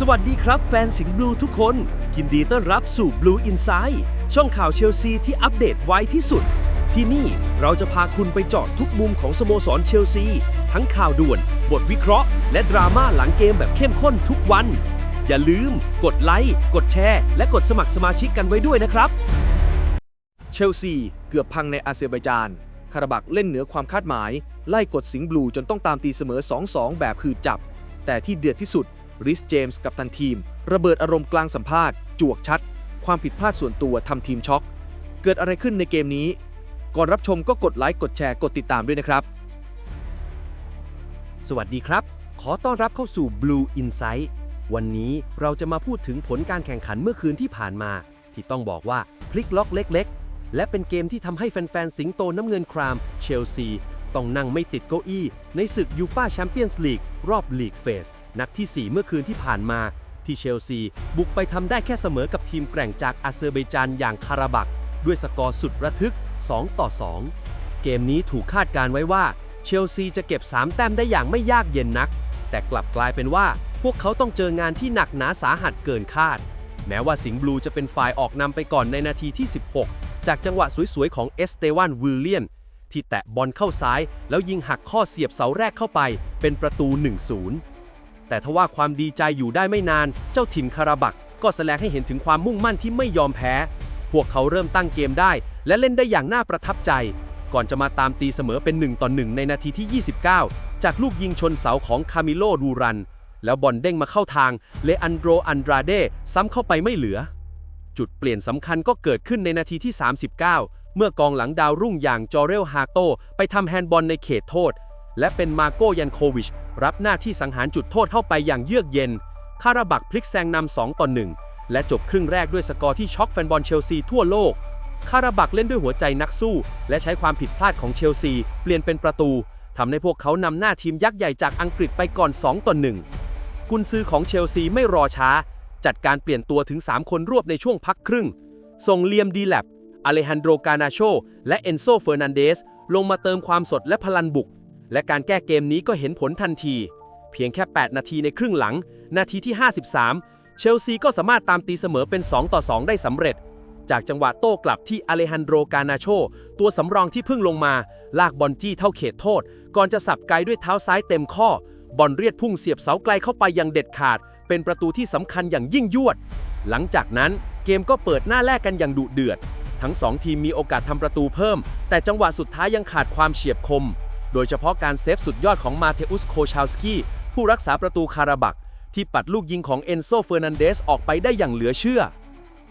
สวัสดีครับแฟนสิงห์บลูทุกคนยินดีต้อนรับสู่ Blue Inside ช่องข่าวเชลซีที่อัปเดตไวที่สุด ที่นี่เราจะพาคุณไปเจาะทุกมุมของสโมสรเชลซี ทั้งข่าวด่วน บทวิเคราะห์ และดราม่าหลังเกมแบบเข้มข้นทุกวัน อย่าลืม กดไลค์กดแชร์ และกดสมัครสมาชิกกันไว้ด้วยนะครับ เชลซีเกือบพังในอาเซอร์ไบจานคาราบักเล่นเหนือความคาดหมาย ไล่กดสิงห์บลูจนต้องตามตีเสมอ 2-2 แบบคือจับ แต่ที่เดือดที่สุด ริสเจมส์กับตันทีม ระเบิดอารมณ์กลางสัมภาษณ์ จวกชัด ความผิดพลาดส่วนตัวทำทีมช็อก เกิดอะไรขึ้นในเกมนี้ ก่อนรับชมก็กดไลค์กดแชร์กดติดตามด้วยนะครับ สวัสดีครับ ขอต้อนรับเข้าสู่ Blue Insight วันนี้เราจะมาพูดถึงผลการแข่งขันเมื่อคืนที่ผ่านมา ที่ต้องบอกว่าพลิกล็อกเล็ก ๆ และเป็นเกมที่ทำให้แฟนๆสิงโตน้ำเงินคราม เชลซี ต้องนั่งไม่ติดเก้าอี้ ในศึกยูฟาแชมเปี้ยนส์ลีกรอบลีกเฟส นัดที่ 4 เมื่อคืนที่ผ่านมา ที่เชลซี บุกไปทำได้แค่เสมอกับทีมแกร่งจากอาเซอร์ไบจานอย่างคาราบัก ด้วยสกอร์สุดระทึก 2 ต่อ 2 เกมนี้ถูกคาดการไว้ว่า เชลซีจะเก็บ 3 แต้มได้อย่างไม่ยากเย็นนัก แต่กลับกลายเป็นว่าพวกเขาต้องเจองานที่หนักหนาสาหัสเกินคาด แม้ว่าสิงห์บลูจะเป็นฝ่ายออกนำไปก่อนในนาทีที่ 16 จากจังหวะสวยๆของเอสเตวานวิลเลียนที่แตะบอลเข้าซ้าย แล้วยิงหักข้อเสียบเสาแรกเข้าไป เป็นประตู 1-0 แต่ทว่าความดีใจอยู่ได้ไม่นาน เจ้าถิ่นคาราบักก็แสดงให้เห็นถึงความมุ่งมั่นที่ไม่ยอมแพ้ พวกเขาเริ่มตั้งเกมได้ และเล่นได้อย่างน่าประทับใจ ก่อนจะมาตามตีเสมอเป็น1ต่อ1ในนาทีที่ 29 จากลูกยิงชนเสาของคามิโลดูรัน แล้วบอลเด้งมาเข้าทางเลอันโดรอันดราเดซ้ำเข้าไปไม่เหลือ จุดเปลี่ยนสำคัญก็เกิดขึ้นในนาทีที่ 39 เมื่อกองหลังดาวรุ่งอย่างจอเรลฮาโตไปทำแฮนด์บอลในเขตโทษ และเป็นมาโกยันโควิช รับหน้าที่สังหารจุดโทษเข้าไปอย่างเยือกเย็น คาราบักพลิกแซงนำ2ต่อ1และจบครึ่งแรกด้วยสกอร์ที่ช็อกแฟนบอลเชลซีทั่วโลก คาราบักเล่นด้วยหัวใจนักสู้ และใช้ความผิดพลาดของเชลซี เปลี่ยนเป็นประตูทำให้พวกเขานำหน้าทีมยักษ์ใหญ่จากอังกฤษไปก่อน2ต่อ1กุนซือของเชลซีไม่รอช้า จัดการเปลี่ยนตัวถึง 3 คนรวบในช่วงพักครึ่ง ส่งเลียมดีแลบอเลฮันโดรกานาโช และเอนโซเฟอร์นันเดส ลงมาเติมความสดและพลันบุก และการแก้เกมนี้ก็เห็นผลทันที เพียงแค่ 8 นาทีในครึ่งหลัง นาทีที่ 53 เชลซีก็สามารถตามตีเสมอเป็น 2 ต่อ 2 ได้สำเร็จ จากจังหวะโต้กลับที่อเลฮันโดกานาโช ตัวสำรองที่เพิ่งลงมา ลากบอลจี้เท่าเขตโทษ ก่อนจะสับไกลด้วยเท้าซ้ายเต็มข้อ บอลเรียดพุ่งเสียบเสาไกลเข้าไปอย่างเด็ดขาด เป็นประตูที่สำคัญอย่างยิ่งยวด หลังจากนั้นเกมก็เปิดหน้าแรกกันอย่างดุเดือด ทั้งสองทีมมีโอกาสทำประตูเพิ่ม แต่จังหวะสุดท้ายยังขาดความเฉียบคม โดยเฉพาะการเซฟสุดยอดของมาเทอุสโคชาลสกี้ผู้รักษาประตูคาราบัก ที่ปัดลูกยิงของเอนโซเฟอร์นันเดสออกไปได้อย่างเหลือเชื่อ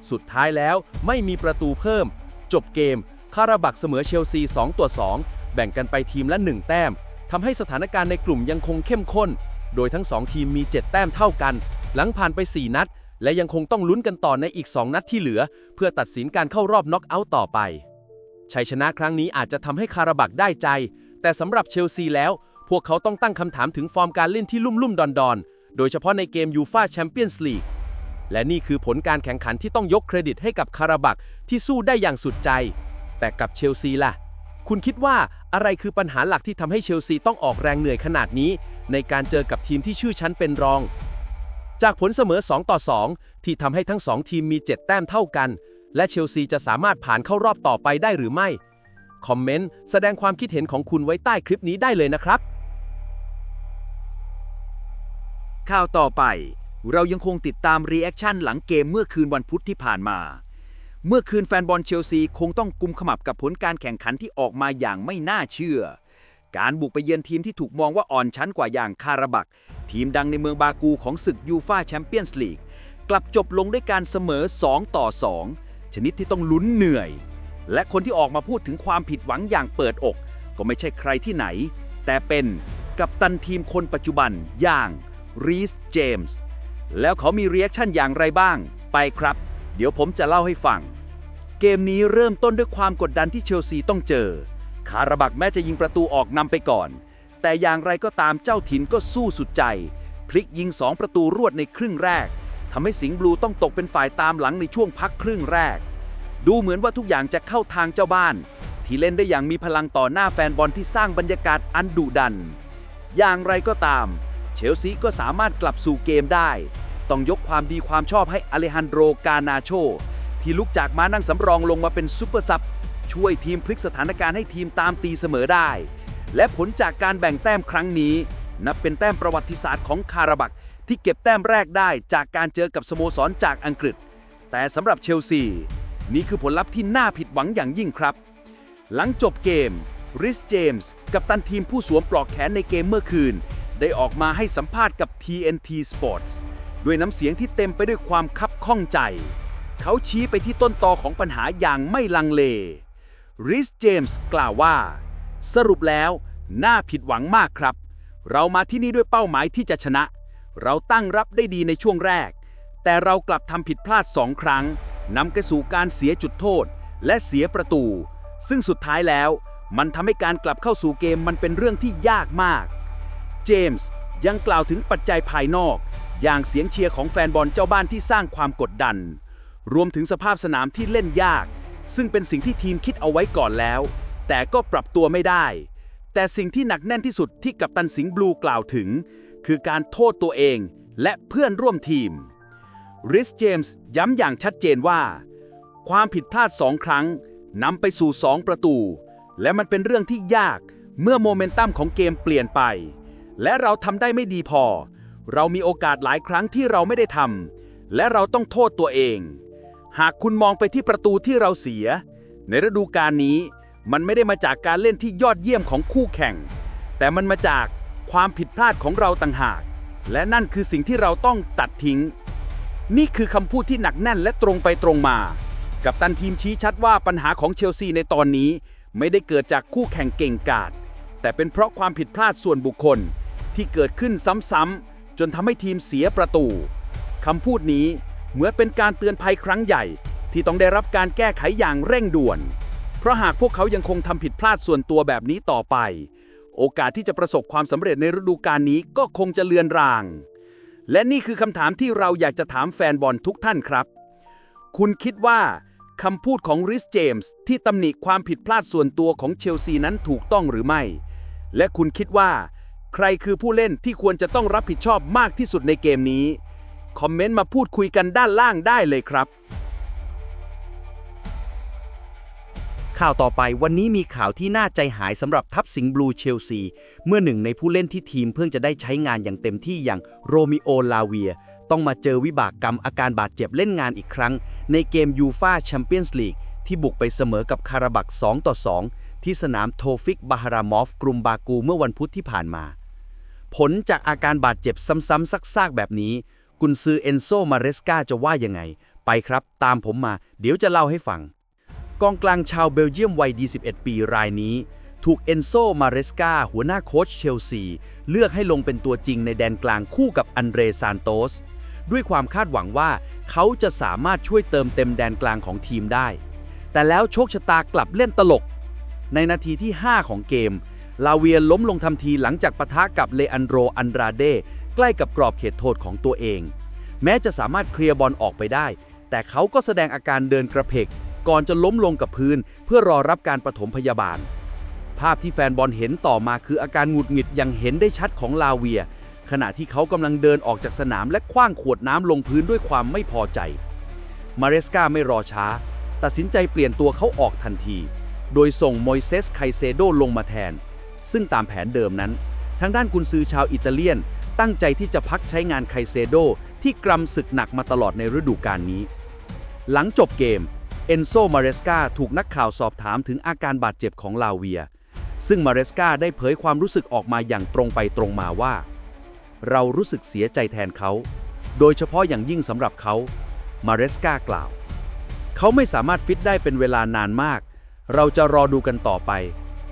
สุดท้ายแล้วไม่มีประตูเพิ่ม จบเกม คาราบักเสมอเชลซี 2 ต่อ 2 แบ่งกันไปทีมละ 1 แต้มทำให้สถานการณ์ในกลุ่มยังคงเข้มข้น โดยทั้ง 2 ทีมมี 7 แต้มเท่ากัน หลังผ่านไป 4 นัด และยังคงต้องลุ้นกันต่อในอีก 2 นัดที่เหลือ เพื่อตัดสินการเข้ารอบน็อกเอาท์ต่อไปชัยชนะครั้งนี้อาจจะทำให้คาราบักได้ใจ แต่สำหรับเชลซีแล้ว พวกเขาต้องตั้งคำถามถึงฟอร์มการเล่นที่ลุ่มลุ่มดอนดอนๆ โดยเฉพาะในเกมยูฟาแชมเปี้ยนส์ลีกและนี่คือผลการแข่งขันที่ต้องยกเครดิตให้กับคาราบักที่สู้ได้อย่างสุดใจ แต่กับเชลซีล่ะ คุณคิดว่าอะไรคือปัญหาหลักที่ทำให้เชลซีต้องออกแรงเหนื่อยขนาดนี้ ในการเจอกับทีมที่ชื่อชั้นเป็นรอง จากผลเสมอ 2 ต่อ 2 ที่ทำให้ทั้ง 2 ทีมมี 7 แต้มเท่ากัน และเชลซีจะสามารถผ่านเข้ารอบต่อไปได้หรือไม่ คอมเมนต์ แสดงความคิดเห็นของคุณไว้ใต้คลิปนี้ได้เลยนะครับ ข่าวต่อไป เรายังคงติดตามรีแอคชั่นหลังเกมเมื่อคืนวันพุธที่ผ่านมา เมื่อคืนแฟนบอลเชลซีคงต้องกุมขมับกับผลการแข่งขันที่ออกมาอย่างไม่น่าเชื่อ การบุกไปเยือนทีมที่ถูกมองว่าอ่อนชั้นกว่าอย่างคาราบัก ทีมดังในเมืองบากูของศึกยูฟาแชมเปี้ยนส์ลีกกลับจบลงด้วยการเสมอ 2 ต่อ 2 ชนิดที่ต้องลุ้นเหนื่อย และคนที่ออกมาพูดถึงความผิดหวังอย่างเปิดอก ก็ไม่ใช่ใครที่ไหน แต่เป็นกัปตันทีมคนปัจจุบันอย่างรีสเจมส์แล้วเขามีเรีแอคชั่นอย่างไรบ้าง ไปครับ เดี๋ยวผมจะเล่าให้ฟัง เกมนี้เริ่มต้นด้วยความกดดันที่เชลซีต้องเจอ คาราบักแม้จะยิงประตูออกนำไปก่อน แต่อย่างไรก็ตามเจ้าถิ่นก็สู้สุดใจ พลิกยิง 2 ประตูรวดในครึ่งแรกทำให้สิงห์บลูต้องตกเป็นฝ่ายตามหลังในช่วงพักครึ่งแรก ดูเหมือนว่าทุกอย่างจะเข้าทางเจ้าบ้าน ที่เล่นได้อย่างมีพลังต่อหน้าแฟนบอลที่สร้างบรรยากาศอันดุดัน อย่างไรก็ตาม เชลซีก็สามารถกลับสู่เกมได้ ต้องยกความดีความชอบให้อเลฮันโดกานาโช ที่ลุกจากม้านั่งสำรองลงมาเป็นซุปเปอร์ซับช่วยทีมพลิกสถานการณ์ให้ทีมตามตีเสมอได้ และผลจากการแบ่งแต้มครั้งนี้ นับเป็นแต้มประวัติศาสตร์ของคาราบักที่เก็บแต้มแรกได้จากการเจอกับสโมสรจากอังกฤษ แต่สำหรับเชลซี นี่คือผลลัพธ์ที่น่าผิดหวังอย่างยิ่งครับ หลังจบเกม ริสเจมส์กัปตันทีมผู้สวมปลอกแขนในเกมเมื่อคืน ได้ออกมาให้สัมภาษณ์กับ TNT Sports ด้วยน้ำเสียงที่เต็มไปด้วยความคับข้องใจ เขาชี้ไปที่ต้นตอของปัญหาอย่างไม่ลังเล ริสเจมส์กล่าวว่า สรุปแล้วน่าผิดหวังมากครับ เรามาที่นี่ด้วยเป้าหมายที่จะชนะ เราตั้งรับได้ดีในช่วงแรก แต่เรากลับทำผิดพลาดสองครั้ง นำไปสู่การเสียจุดโทษ และเสียประตู ซึ่งสุดท้ายแล้วมันทำให้การกลับเข้าสู่เกมมันเป็นเรื่องที่ยากมาก เจมส์ยังกล่าวถึงปัจจัยภายนอก อย่างเสียงเชียร์ของแฟนบอลเจ้าบ้านที่สร้างความกดดัน รวมถึงสภาพสนามที่เล่นยาก ซึ่งเป็นสิ่งที่ทีมคิดเอาไว้ก่อนแล้ว แต่ก็ปรับตัวไม่ได้ แต่สิ่งที่หนักแน่นที่สุดที่กัปตันสิงห์บลูกล่าวถึง คือการโทษตัวเองและเพื่อนร่วมทีม ริสเจมส์ย้ำอย่างชัดเจนว่า ความผิดพลาดสองครั้งนำไปสู่สองประตู และมันเป็นเรื่องที่ยากเมื่อโมเมนตัมของเกมเปลี่ยนไป และเราทำได้ไม่ดีพอ เรามีโอกาสหลายครั้งที่เราไม่ได้ทำและเราต้องโทษตัวเอง หากคุณมองไปที่ประตูที่เราเสีย ในฤดูกาลนี้ มันไม่ได้มาจากการเล่นที่ยอดเยี่ยมของคู่แข่ง แต่มันมาจากความผิดพลาดของเราต่างหาก และนั่นคือสิ่งที่เราต้องตัดทิ้ง นี่คือคำพูดที่หนักแน่นและตรงไปตรงมา กับตันทีมชี้ชัดว่าปัญหาของเชลซีในตอนนี้ ไม่ได้เกิดจากคู่แข่งเก่งกาจแต่เป็นเพราะความผิดพลาดส่วนบุคคลที่เกิดขึ้นซ้ำๆจนทำให้ทีมเสียประตูคำพูดนี้เหมือนเป็นการเตือนภัยครั้งใหญ่ ที่ต้องได้รับการแก้ไขอย่างเร่งด่วน เพราะหากพวกเขายังคงทำผิดพลาดส่วนตัวแบบนี้ต่อไป โอกาสที่จะประสบความสำเร็จในฤดูกาลนี้ก็คงจะเลือนราง และนี่คือคำถามที่เราอยากจะถามแฟนบอลทุกท่านครับ คุณคิดว่าคำพูดของริสเจมส์ที่ตำหนิความผิดพลาดส่วนตัวของเชลซีนั้นถูกต้องหรือไม่ และคุณคิดว่า ใครคือผู้เล่นที่ควรจะต้องรับผิดชอบมากที่สุดในเกมนี้ คอมเมนต์มาพูดคุยกันด้านล่างได้เลยครับ ข่าวต่อไปวันนี้มีข่าวที่น่าใจหายสำหรับทัพสิงห์บลูเชลซี เมื่อหนึ่งในผู้เล่นที่ทีมเพิ่งจะได้ใช้งานอย่างเต็มที่อย่างโรมิโอลาเวีย ต้องมาเจอวิบากกรรมอาการบาดเจ็บเล่นงานอีกครั้ง ในเกมยูฟาแชมเปี้ยนส์ลีกที่บุกไปเสมอกับคาราบัก2ต่อ 2 ที่สนามโทฟิกบาฮารามอฟกรุมบากูเมื่อวันพุธที่ผ่านมา ผลจากอาการบาดเจ็บซ้ำๆซากๆแบบนี้ กุนซือเอนโซมาเรสกาจะว่ายังไง ไปครับ ตามผมมา เดี๋ยวจะเล่าให้ฟัง กองกลางชาวเบลเยียมวัย 21 ปีรายนี้ ถูกเอนโซ มาเรสกาหัวหน้าโค้ชเชลซี เลือกให้ลงเป็นตัวจริงในแดนกลางคู่กับอันเดรซานโตส ด้วยความคาดหวังว่าเขาจะสามารถช่วยเติมเต็มแดนกลางของทีมได้ แต่แล้วโชคชะตากลับเล่นตลก ในนาทีที่ 5 ของเกม ลาเวียล้มลงทันทีหลังจากปะทะกับเลอันโดรอันดราเดใกล้กับกรอบเขตโทษของตัวเอง แม้จะสามารถเคลียร์บอลออกไปได้ แต่เขาก็แสดงอาการเดินกระเพก ก่อนจะล้มลงกับพื้น เพื่อรอรับการปฐมพยาบาล ภาพที่แฟนบอลเห็นต่อมาคืออาการหงุดหงิดอย่างเห็นได้ชัดของลาเวีย ขณะที่เขากำลังเดินออกจากสนามและคว้างขวดน้ำลงพื้นด้วยความไม่พอใจ มาเรสกาไม่รอช้า ตัดสินใจเปลี่ยนตัวเขาออกทันที โดยส่งโมยเซสไคเซโดลงมาแทน ซึ่งตามแผนเดิมนั้น ทางด้านกุนซือชาวอิตาเลียน ตั้งใจที่จะพักใช้งานไคเซโดที่กรำศึกหนักมาตลอดในฤดูกาลนี้ หลังจบเกม เอนโซ มาเรสกาถูกนักข่าวสอบถามถึงอาการบาดเจ็บของลาเวีย ซึ่งมาเรสกาได้เผยความรู้สึกออกมาอย่างตรงไปตรงมาว่า เรารู้สึกเสียใจแทนเขา โดยเฉพาะอย่างยิ่งสำหรับเขา มาเรสกากล่าว เขาไม่สามารถฟิตได้เป็นเวลานานมาก เราจะรอดูกันต่อไป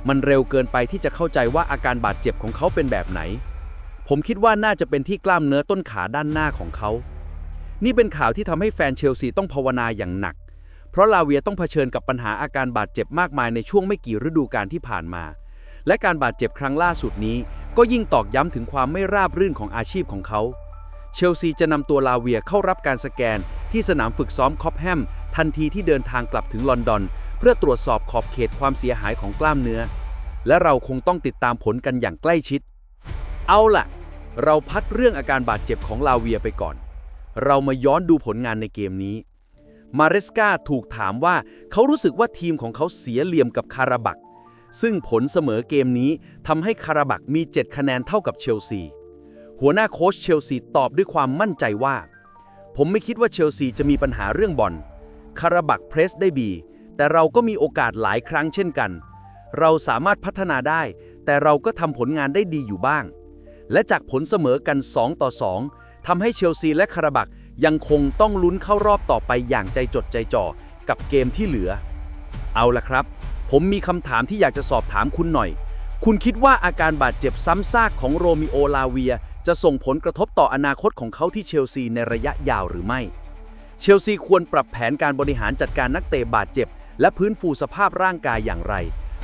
มันเร็วเกินไปที่จะเข้าใจว่าอาการบาดเจ็บของเขาเป็นแบบไหน ผมคิดว่าน่าจะเป็นที่กล้ามเนื้อต้นขาด้านหน้าของเขา นี่เป็นข่าวที่ทำให้แฟนเชลซีต้องภาวนาอย่างหนัก เพราะลาเวียต้องเผชิญกับปัญหาอาการบาดเจ็บมากมายในช่วงไม่กี่ฤดูกาลที่ผ่านมา และการบาดเจ็บครั้งล่าสุดนี้ ก็ยิ่งตอกย้ำถึงความไม่ราบรื่นของอาชีพของเขา เชลซีจะนำตัวลาเวียเข้ารับการสแกน ที่สนามฝึกซ้อมคอปแฮมทันทีที่เดินทางกลับถึงลอนดอน เพื่อตรวจสอบขอบเขตความเสียหายของกล้ามเนื้อ และเราคงต้องติดตามผลกันอย่างใกล้ชิด เอาล่ะ เราพัดเรื่องอาการบาดเจ็บของลาเวียไปก่อน เรามาย้อนดูผลงานในเกมนี้ มาเรสกาถูกถามว่าเขารู้สึกว่าทีมของเขาเสียเหลี่ยมกับคาราบัก ซึ่งผลเสมอเกมนี้ทำให้คาราบักมี 7 คะแนนเท่ากับเชลซี หัวหน้าโค้ชเชลซีตอบด้วยความมั่นใจว่า ผมไม่คิดว่าเชลซีจะมีปัญหาเรื่องบอล คาราบักเพรสได้บีแต่เราก็มีโอกาสหลายครั้งเช่นกัน เราสามารถพัฒนาได้ แต่เราก็ทำผลงานได้ดีอยู่บ้าง และจากผลเสมอกัน 2 ต่อ 2ทำให้เชลซีและคาราบัก ยังคงต้องลุ้นเข้ารอบต่อไปอย่างใจจดใจจ่อกับเกมที่เหลือ เอาละครับ ผมมีคำถามที่อยากจะสอบถามคุณหน่อย คุณคิดว่าอาการบาดเจ็บซ้ำซากของโรมิโอลาเวีย จะส่งผลกระทบต่ออนาคตของเขาที่เชลซีในระยะยาวหรือไม่ เชลซีควรปรับแผนการบริหารจัดการนักเตะบาดเจ็บ และพื้นฟูสภาพร่างกายอย่างไร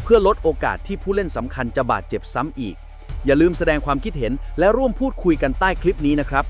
เพื่อลดโอกาสที่ผู้เล่นสำคัญจะบาดเจ็บซ้ำอีก อย่าลืมแสดงความคิดเห็นและร่วมพูดคุยกันใต้คลิปนี้นะครับ